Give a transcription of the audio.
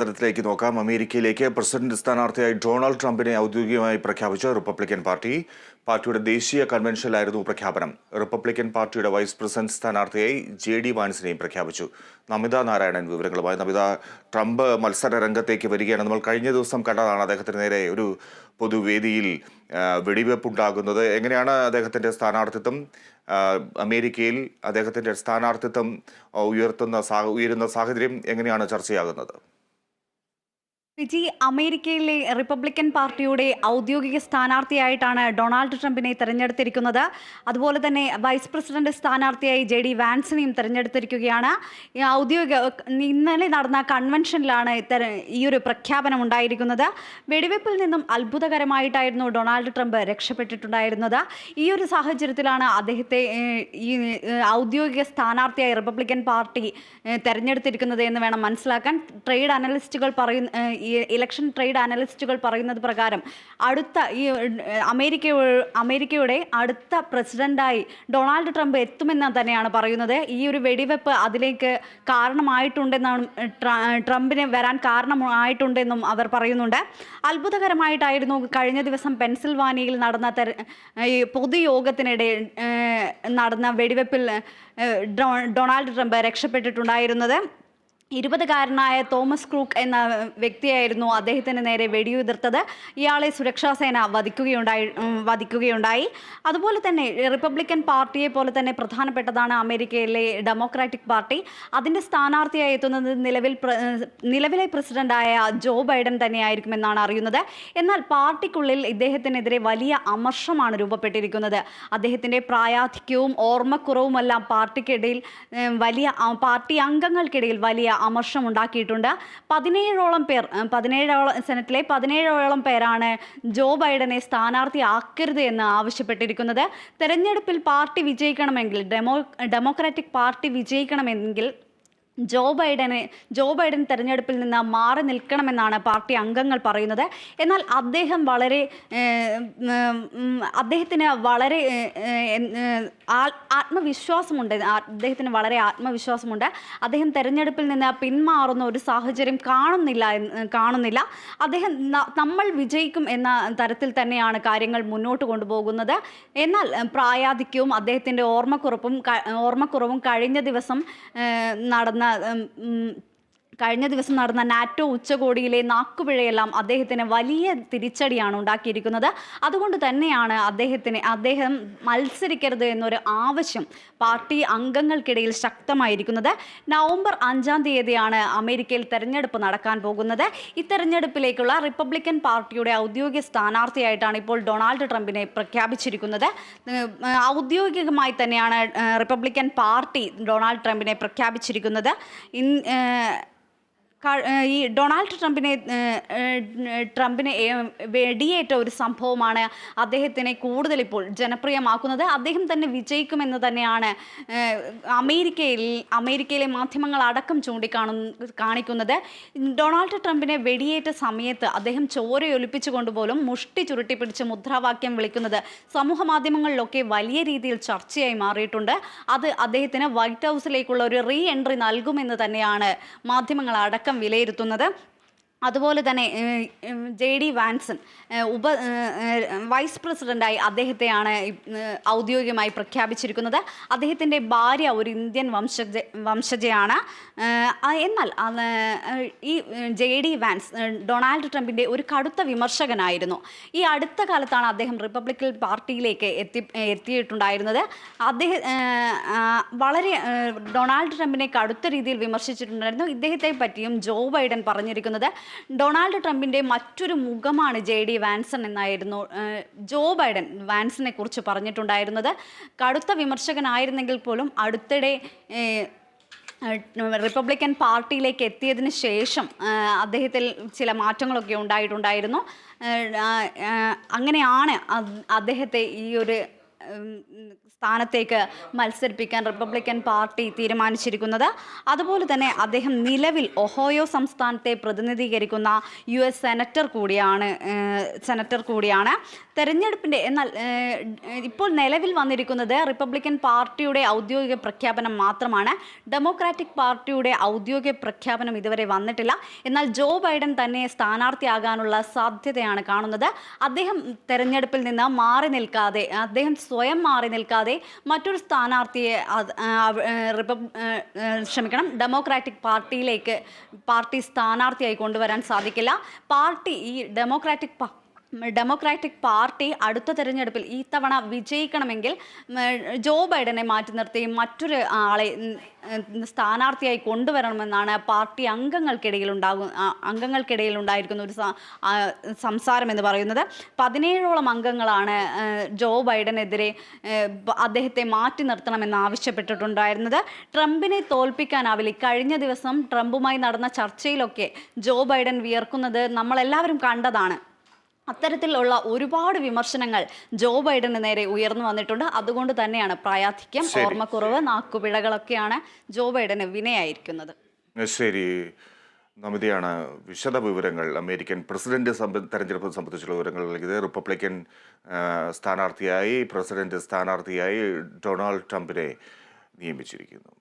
തരത്തിലേക്ക് നോക്കാം. അമേരിക്കയിലേക്ക് പ്രസിഡന്റ് സ്ഥാനാർത്ഥിയായി ഡൊണാൾഡ് ട്രംപിനെ ഔദ്യോഗികമായി പ്രഖ്യാപിച്ച റിപ്പബ്ലിക്കൻ പാർട്ടി പാർട്ടിയുടെ ദേശീയ കൺവെൻഷനിലായിരുന്നു പ്രഖ്യാപനം. റിപ്പബ്ലിക്കൻ പാർട്ടിയുടെ വൈസ് പ്രസിഡന്റ് സ്ഥാനാർത്ഥിയായി ജെ ഡി വാൻസിനെയും പ്രഖ്യാപിച്ചു. നമിത നാരായണൻ വിവരങ്ങളുമായി. നമിത ട്രംപ് മത്സര രംഗത്തേക്ക് വരികയാണ്. നമ്മൾ കഴിഞ്ഞ ദിവസം കണ്ടതാണ് അദ്ദേഹത്തിന് നേരെ ഒരു പൊതുവേദിയിൽ വെടിവെപ്പ് ഉണ്ടാകുന്നത് എങ്ങനെയാണ് അദ്ദേഹത്തിന്റെ സ്ഥാനാർത്ഥിത്വം? അമേരിക്കയിൽ അദ്ദേഹത്തിന്റെ സ്ഥാനാർത്ഥിത്വം ഉയർത്തുന്ന ഉയരുന്ന സാഹചര്യം എങ്ങനെയാണ് ചർച്ചയാകുന്നത്? വിജി അമേരിക്കയിലെ റിപ്പബ്ലിക്കൻ പാർട്ടിയുടെ ഔദ്യോഗിക സ്ഥാനാർത്ഥിയായിട്ടാണ് ഡൊണാൾഡ് ട്രംപിനെ തെരഞ്ഞെടുത്തിരിക്കുന്നത്. അതുപോലെ തന്നെ വൈസ് പ്രസിഡന്റ് സ്ഥാനാർത്ഥിയായി ജെ ഡി വാൻസിനെയും തെരഞ്ഞെടുത്തിരിക്കുകയാണ്. ഔദ്യോഗിക ഇന്നലെ നടന്ന കൺവെൻഷനിലാണ് ഈ ഒരു പ്രഖ്യാപനം ഉണ്ടായിരിക്കുന്നത്. വെടിവെപ്പിൽ നിന്നും അത്ഭുതകരമായിട്ടായിരുന്നു ഡൊണാൾഡ് ട്രംപ് രക്ഷപ്പെട്ടിട്ടുണ്ടായിരുന്നത്. ഈ ഒരു സാഹചര്യത്തിലാണ് അദ്ദേഹത്തെ ഈ ഔദ്യോഗിക സ്ഥാനാർത്ഥിയായി റിപ്പബ്ലിക്കൻ പാർട്ടി തെരഞ്ഞെടുത്തിരിക്കുന്നത് എന്ന് വേണം മനസ്സിലാക്കാൻ. ട്രേഡ് അനലിസ്റ്റുകൾ പറയുന്ന ഈ ഇലക്ഷൻ ട്രേഡ് അനലിസ്റ്റുകൾ പറയുന്നത് പ്രകാരം അടുത്ത ഈ അമേരിക്ക അമേരിക്കയുടെ അടുത്ത പ്രസിഡന്റായി ഡൊണാൾഡ് ട്രംപ് എത്തുമെന്ന് തന്നെയാണ് പറയുന്നത്. ഈ ഒരു വെടിവെപ്പ് അതിലേക്ക് കാരണമായിട്ടുണ്ടെന്നാണ് ട്രംപിനെ വരാൻ കാരണമായിട്ടുണ്ടെന്നും അവർ പറയുന്നുണ്ട്. അത്ഭുതകരമായിട്ടായിരുന്നു കഴിഞ്ഞ ദിവസം പെൻസിൽവാനിയയിൽ നടന്ന ഈ പൊതുയോഗത്തിനിടെ നടന്ന വെടിവെപ്പിൽ ഡൊണാൾഡ് ട്രംപ് രക്ഷപ്പെട്ടിട്ടുണ്ടായിരുന്നത്. ഇരുപതുകാരനായ തോമസ് ക്രൂക്ക് എന്ന വ്യക്തിയായിരുന്നു അദ്ദേഹത്തിന് നേരെ വെടിയുതിർത്തത്. ഇയാളെ സുരക്ഷാസേന വധിക്കുകയുണ്ടായി വധിക്കുകയുണ്ടായി. അതുപോലെ തന്നെ റിപ്പബ്ലിക്കൻ പാർട്ടിയെ പോലെ തന്നെ പ്രധാനപ്പെട്ടതാണ് അമേരിക്കയിലെ ഡെമോക്രാറ്റിക് പാർട്ടി. അതിന്റെ സ്ഥാനാർത്ഥിയായി എത്തുന്നത് നിലവിൽ നിലവിലെ പ്രസിഡന്റായ ജോ ബൈഡൻ തന്നെയായിരിക്കുമെന്നാണ് അറിയുന്നത്. എന്നാൽ പാർട്ടിക്കുള്ളിൽ ഇദ്ദേഹത്തിനെതിരെ വലിയ അമർഷമാണ് രൂപപ്പെട്ടിരിക്കുന്നത്. അദ്ദേഹത്തിന്റെ പ്രായാധിക്യവും ഓർമ്മക്കുറവുമെല്ലാം പാർട്ടിക്കിടയിൽ വലിയ പാർട്ടി അംഗങ്ങൾക്കിടയിൽ വലിയ അമർഷം ഉണ്ടാക്കിയിട്ടുണ്ട്. പതിനേഴോളം പേർ പതിനേഴോളം സെനറ്റിലെ പതിനേഴോളം പേരാണ് ജോ ബൈഡനെ സ്ഥാനാർത്ഥിയാക്കരുത് എന്ന് ആവശ്യപ്പെട്ടിരിക്കുന്നത്. തെരഞ്ഞെടുപ്പിൽ പാർട്ടി വിജയിക്കണമെങ്കിൽ ഡെമോ ഡെമോക്രാറ്റിക് പാർട്ടി വിജയിക്കണമെങ്കിൽ ജോ ബൈഡനെ ജോ ബൈഡൻ തെരഞ്ഞെടുപ്പിൽ നിന്ന് മാറി നിൽക്കണമെന്നാണ് പാർട്ടി അംഗങ്ങൾ പറയുന്നത്. എന്നാൽ അദ്ദേഹം വളരെ അദ്ദേഹത്തിന് വളരെ ആത്മവിശ്വാസമുണ്ട്. അദ്ദേഹത്തിന് വളരെ ആത്മവിശ്വാസമുണ്ട്. അദ്ദേഹം തെരഞ്ഞെടുപ്പിൽ നിന്ന് പിന്മാറുന്ന ഒരു സാഹചര്യം കാണുന്നില്ല കാണുന്നില്ല. അദ്ദേഹം നമ്മൾ വിജയിക്കും എന്ന തരത്തിൽ തന്നെയാണ് കാര്യങ്ങൾ മുന്നോട്ട് കൊണ്ടുപോകുന്നത്. എന്നാൽ പ്രായാധിക്യവും അദ്ദേഹത്തിന്റെ ഓർമ്മക്കുറപ്പും ഓർമ്മക്കുറവും കഴിഞ്ഞ ദിവസം ഏഹ്, 啊，嗯嗯 കഴിഞ്ഞ ദിവസം നടന്ന നാറ്റോ ഉച്ചകോടിയിലെ നാക്കുപിഴയെല്ലാം അദ്ദേഹത്തിന് വലിയ തിരിച്ചടിയാണ് ഉണ്ടാക്കിയിരിക്കുന്നത്. അതുകൊണ്ട് തന്നെയാണ് അദ്ദേഹത്തിന് അദ്ദേഹം മത്സരിക്കരുത് എന്നൊരു ആവശ്യം പാർട്ടി അംഗങ്ങൾക്കിടയിൽ ശക്തമായിരിക്കുന്നത്. നവംബർ അഞ്ചാം തീയതിയാണ് അമേരിക്കയിൽ തെരഞ്ഞെടുപ്പ് നടക്കാൻ പോകുന്നത്. ഈ തെരഞ്ഞെടുപ്പിലേക്കുള്ള റിപ്പബ്ലിക്കൻ പാർട്ടിയുടെ ഔദ്യോഗിക സ്ഥാനാർത്ഥിയായിട്ടാണ് ഇപ്പോൾ ഡൊണാൾഡ് ട്രംപിനെ പ്രഖ്യാപിച്ചിരിക്കുന്നത്. ഔദ്യോഗികമായി തന്നെയാണ് റിപ്പബ്ലിക്കൻ പാർട്ടി ഡൊണാൾഡ് ട്രംപിനെ പ്രഖ്യാപിച്ചിരിക്കുന്നത്. ഇൻ ഈ ഡൊണാൾഡ് ട്രംപിനെ ട്രംപിനെ വെടിയേറ്റ ഒരു സംഭവമാണ് അദ്ദേഹത്തിനെ കൂടുതൽ ഇപ്പോൾ ജനപ്രിയമാക്കുന്നത്. അദ്ദേഹം തന്നെ വിജയിക്കുമെന്ന് തന്നെയാണ് അമേരിക്കയിൽ അമേരിക്കയിലെ മാധ്യമങ്ങൾ അടക്കം ചൂണ്ടിക്കാണു കാണിക്കുന്നത്. ഡൊണാൾഡ് ട്രംപിനെ വെടിയേറ്റ സമയത്ത് അദ്ദേഹം ചോരയൊലിപ്പിച്ചുകൊണ്ട് പോലും മുഷ്ടി ചുരുട്ടി പിടിച്ച് മുദ്രാവാക്യം വിളിക്കുന്നത് സമൂഹ മാധ്യമങ്ങളിലൊക്കെ വലിയ രീതിയിൽ ചർച്ചയായി മാറിയിട്ടുണ്ട്. അത് അദ്ദേഹത്തിന് വൈറ്റ് ഹൗസിലേക്കുള്ള ഒരു റീ എൻട്രി നൽകുമെന്ന് തന്നെയാണ് മാധ്യമങ്ങൾ അടക്കം വിലയിരുത്തുന്നത്. അതുപോലെ തന്നെ ജെ ഡി വാൻസൺ ഉപ വൈസ് പ്രസിഡന്റായി അദ്ദേഹത്തെയാണ് ഔദ്യോഗികമായി പ്രഖ്യാപിച്ചിരിക്കുന്നത്. അദ്ദേഹത്തിന്റെ ഭാര്യ ഒരു ഇന്ത്യൻ വംശജ വംശജയാണ്. എന്നാൽ ഈ ജെ ഡി വാൻസ് ഡൊണാൾഡ് ട്രംപിന്റെ ഒരു കടുത്ത വിമർശകനായിരുന്നു. ഈ അടുത്ത കാലത്താണ് അദ്ദേഹം റിപ്പബ്ലിക്കൻ പാർട്ടിയിലേക്ക് എത്തി എത്തിയിട്ടുണ്ടായിരുന്നത്. അദ്ദേഹം വളരെ ഡൊണാൾഡ് ട്രംപിനെ കടുത്ത രീതിയിൽ വിമർശിച്ചിട്ടുണ്ടായിരുന്നു. ഇദ്ദേഹത്തെ പറ്റിയും ജോ ബൈഡൻ പറഞ്ഞിരിക്കുന്നത് ഡൊണാൾഡ് ട്രംപിന്റെ മറ്റൊരു മുഖമാണ് ജെ ഡി വാൻസൺ എന്നായിരുന്നു ജോ ബൈഡൻ വാൻസനെ കുറിച്ച് പറഞ്ഞിട്ടുണ്ടായിരുന്നത്. കടുത്ത വിമർശകനായിരുന്നെങ്കിൽ പോലും അടുത്തിടെ റിപ്പബ്ലിക്കൻ പാർട്ടിയിലേക്ക് എത്തിയതിന് ശേഷം അദ്ദേഹത്തിൽ ചില മാറ്റങ്ങളൊക്കെ ഉണ്ടായിട്ടുണ്ടായിരുന്നു. അങ്ങനെയാണ് അദ്ദേഹത്തെ ഈ ഒരു സ്ഥാനത്തേക്ക് മത്സരിപ്പിക്കാൻ റിപ്പബ്ലിക്കൻ പാർട്ടി തീരുമാനിച്ചിരിക്കുന്നത്. അതുപോലെ തന്നെ അദ്ദേഹം നിലവിൽ ഒഹോയോ സംസ്ഥാനത്തെ പ്രതിനിധീകരിക്കുന്ന യു എസ് സെനറ്റർ കൂടിയാണ് സെനറ്റർ കൂടിയാണ് തെരഞ്ഞെടുപ്പിന്റെ. എന്നാൽ ഇപ്പോൾ നിലവിൽ വന്നിരിക്കുന്നത് റിപ്പബ്ലിക്കൻ പാർട്ടിയുടെ ഔദ്യോഗിക പ്രഖ്യാപനം മാത്രമാണ്. ഡെമോക്രാറ്റിക് പാർട്ടിയുടെ ഔദ്യോഗിക പ്രഖ്യാപനം ഇതുവരെ വന്നിട്ടില്ല. എന്നാൽ ജോ ബൈഡൻ തന്നെ സ്ഥാനാർത്ഥിയാകാനുള്ള സാധ്യതയാണ് കാണുന്നത്. അദ്ദേഹം തെരഞ്ഞെടുപ്പിൽ നിന്ന് മാറി നിൽക്കാതെ അദ്ദേഹം സ്വയം മാറി നിൽക്കാതെ മറ്റൊരു സ്ഥാനാർത്ഥിയെ ക്ഷമിക്കണം ഡെമോക്രാറ്റിക് പാർട്ടിയിലേക്ക് പാർട്ടി സ്ഥാനാർത്ഥിയായി കൊണ്ടുവരാൻ സാധിക്കില്ല. പാർട്ടി ഈ ഡെമോക്രാറ്റിക് ഡെമോക്രാറ്റിക് പാർട്ടി അടുത്ത തെരഞ്ഞെടുപ്പിൽ ഈ തവണ വിജയിക്കണമെങ്കിൽ ജോ ബൈഡനെ മാറ്റി നിർത്തി മറ്റൊരു ആളെ സ്ഥാനാർത്ഥിയായി കൊണ്ടുവരണമെന്നാണ് പാർട്ടി അംഗങ്ങൾക്കിടയിൽ ഉണ്ടാകും അംഗങ്ങൾക്കിടയിൽ ഉണ്ടായിരിക്കുന്ന ഒരു സംസാരം എന്ന് പറയുന്നത്. പതിനേഴോളം അംഗങ്ങളാണ് ജോ ബൈഡനെതിരെ അദ്ദേഹത്തെ മാറ്റി നിർത്തണമെന്ന് ആവശ്യപ്പെട്ടിട്ടുണ്ടായിരുന്നത്. ട്രംപിനെ തോൽപ്പിക്കാനാവില്ല. കഴിഞ്ഞ ദിവസം ട്രംപുമായി നടന്ന ചർച്ചയിലൊക്കെ ജോ ബൈഡൻ വിയർക്കുന്നത് നമ്മളെല്ലാവരും കണ്ടതാണ്. അത്തരത്തിലുള്ള ഒരുപാട് വിമർശനങ്ങൾ ജോ ബൈഡന് നേരെ ഉയർന്നു വന്നിട്ടുണ്ട്. അതുകൊണ്ട് തന്നെയാണ് പ്രായാധിക്യം ഓർമ്മക്കുറവ് നാക്കുപിഴകളൊക്കെയാണ് ജോ ബൈഡന് വിനയായിരിക്കുന്നത്. ശരി. നമിതയാണ് വിശദ വിവരങ്ങൾ. അമേരിക്കൻ പ്രസിഡന്റ് തെരഞ്ഞെടുപ്പ് സംബന്ധിച്ചുള്ള വിവരങ്ങൾ നൽകിയത് റിപ്പബ്ലിക്കൻ സ്ഥാനാർത്ഥിയായി പ്രസിഡന്റ് സ്ഥാനാർത്ഥിയായി ഡൊണാൾഡ് ട്രംപിനെ നിയമിച്ചിരിക്കുന്നു.